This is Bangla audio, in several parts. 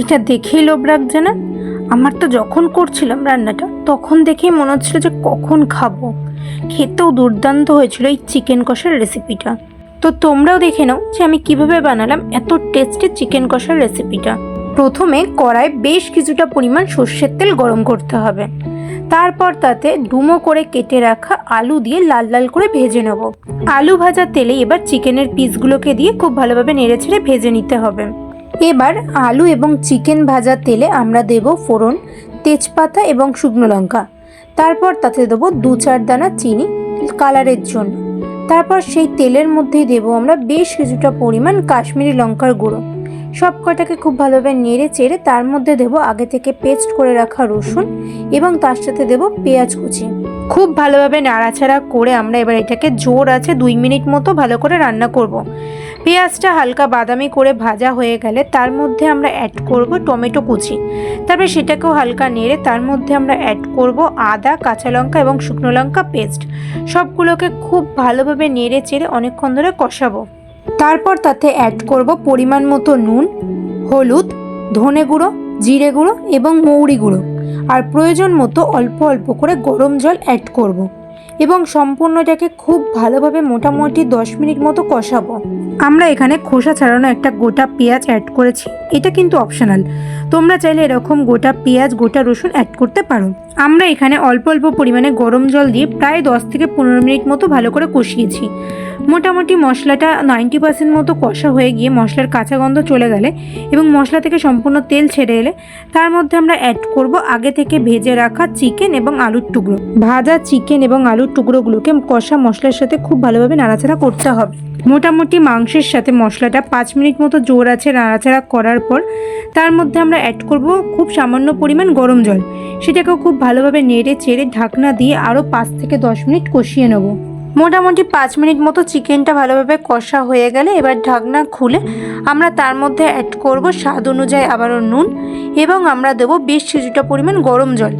এটা দেখেই লোভ রাখছে না? আমার তো যখন করছিলাম রান্নাটা, তখন দেখেই মনে হচ্ছিল যে কখন খাব। খেতেও দুর্দান্ত হয়েছিল এই চিকেন কষার রেসিপিটা তো তোমরাও দেখে নাও যে আমি কীভাবে বানালাম এত টেস্টি চিকেন কষার রেসিপিটা প্রথমে কড়ায় বেশ কিছুটা পরিমাণ সর্ষের তেল গরম করতে হবে। তারপর তাতে ডুমো করে কেটে রাখা আলু দিয়ে লাল লাল করে ভেজে নেব। আলু ভাজা তেলে এবার চিকেনের পিসগুলোকে দিয়ে খুব ভালোভাবে নেড়ে ছেড়ে ভেজে নিতে হবে। এবার আলু এবং চিকেন ভাজার তেলে আমরা দেব ফোড়ন, তেজপাতা এবং শুকনো লঙ্কা। তারপর তাতে দেব দু চার দানা চিনি কালারের জন্য। তারপর সেই তেলের মধ্যেই দেব আমরা বেশ কিছুটা পরিমাণ কাশ্মীরি লঙ্কার গুঁড়ো। সব কটাকে খুব ভালোভাবে নেড়ে চেড়ে তার মধ্যে দেবো আগে থেকে পেস্ট করে রাখা রসুন এবং তার সাথে দেবো পেঁয়াজ কুচি। খুব ভালোভাবে নাড়াচাড়া করে আমরা এবার এটাকে জোর আছে দুই মিনিট মতো ভালো করে রান্না করব। পেঁয়াজটা হালকা বাদামি করে ভাজা হয়ে গেলে তার মধ্যে আমরা অ্যাড করব টমেটো কুচি। তারপরে সেটাকেও হালকা নেড়ে তার মধ্যে আমরা অ্যাড করব আদা, কাঁচা লঙ্কা এবং শুকনো লঙ্কা পেস্ট। সবগুলোকে খুব ভালোভাবে নেড়ে চেড়ে অনেকক্ষণ ধরে কষাবো। তারপর তাতে অ্যাড করব পরিমাণ মতো নুন, হলুদ, ধনে গুঁড়ো, জিরে গুঁড়ো এবং মৌরি গুঁড়ো আর প্রয়োজন মতো অল্প অল্প করে গরম জল অ্যাড করব। এবং সম্পূর্ণটাকে খুব ভালোভাবে মোটামুটি দশ মিনিট মতো কষাবো। আমরা এখানে খোসা ছাড়ানো একটা গোটা পেঁয়াজ অ্যাড করেছি। এটা কিন্তু অপশনাল তোমরা চাইলে এরকম গোটা পেঁয়াজ, গোটা রসুন অ্যাড করতে পারো। আমরা এখানে অল্প অল্প পরিমাণে গরম জল দিয়ে প্রায় দশ থেকে পনেরো মিনিট মতো ভালো করে কষিয়েছি। মোটামুটি মশলাটা নাইনটি পার্সেন্ট মতো কষা হয়ে গিয়ে মশলার কাঁচা গন্ধ চলে গেলে এবং মশলা থেকে সম্পূর্ণ তেল ছেড়ে এলে তার মধ্যে আমরা অ্যাড করব আগে থেকে ভেজে রাখা চিকেন এবং আলুর টুকরো। ভাজা চিকেন এবং আলুর টুকরোগুলোকে কষা মশলার সাথে খুব ভালোভাবে নাড়াচাড়া করতে হবে। মোটামুটি মাংসের সাথে মশলাটা পাঁচ মিনিট মতো জোর আছে নাড়াচাড়া করার পর, তার মধ্যে আমরা অ্যাড করব খুব সামান্য পরিমাণ গরম জল। সেটাকেও খুব ভালোভাবে নেড়ে চেড়ে ঢাকনা দিয়ে আরও পাঁচ থেকে দশ মিনিট কষিয়ে নেব। মোটামুটি পাঁচ মিনিট মতো চিকেনটা ভালোভাবে কষা হয়ে গেলে এবার ঢাকনা খুলে আমরা তার মধ্যে অ্যাড করব স্বাদ অনুযায়ী আবারও নুন এবং আমরা দেবো বেশ কিছুটা পরিমাণ গরম জল।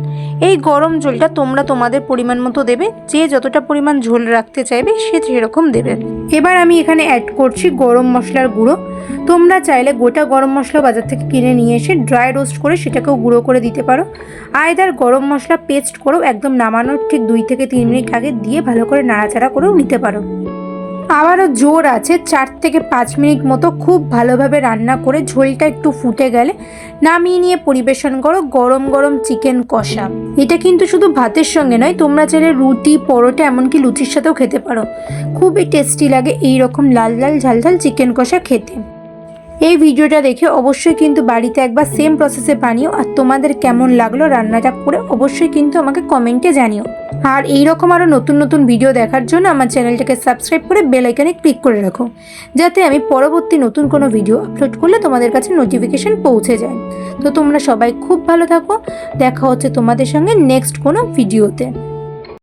এই গরম জলটা তোমরা তোমাদের পরিমাণ মতো দেবে, যে যতটা পরিমাণ ঝোল রাখতে চাইবে সে সেরকম দেবে। এবার আমি এখানে অ্যাড করছি গরম মশলার গুঁড়ো। তোমরা চাইলে গোটা গরম মশলা বাজার থেকে কিনে নিয়ে এসে ড্রাই রোস্ট করে সেটাকেও গুঁড়ো করে দিতে পারো। আয়দার গরম মশলা পেস্ট করেও একদম নামানোর ঠিক দুই থেকে তিন মিনিট আগে দিয়ে ভালো করে নাড়াচাড়া করেও নিতে পারো। আবারও জোর আছে চার থেকে পাঁচ মিনিট মতো খুব ভালোভাবে রান্না করে ঝোলটা একটু ফুটে গেলে নামিয়ে নিয়ে পরিবেশন করো গরম গরম চিকেন কষা। এটা কিন্তু শুধু ভাতের সঙ্গে নয়, তোমরা চাইলে রুটি, পরোটা, এমনকি লুচির সাথেও খেতে পারো। খুবই টেস্টি লাগে এই রকম লাল লাল ঝাল ঝাল চিকেন কষা খেতে। এই ভিডিওটা দেখে অবশ্যই কিন্তু বাড়িতে একবার সেম প্রসেসে বানিও, আর তোমাদের কেমন লাগল রান্নাটা করে অবশ্যই কিন্তু আমাকে কমেন্টে জানিও। আর এই রকম আরও নতুন নতুন ভিডিও দেখার জন্য আমার চ্যানেলটাকে সাবস্ক্রাইব করে বেল আইকনে ক্লিক করে রাখো, যাতে আমি পরবর্তী নতুন কোনো ভিডিও আপলোড করলে তোমাদের কাছে নোটিফিকেশন পৌঁছে যায়। তো তোমরা সবাই খুব ভালো থাকো, দেখা হচ্ছে তোমাদের সঙ্গে নেক্সট কোনো ভিডিওতে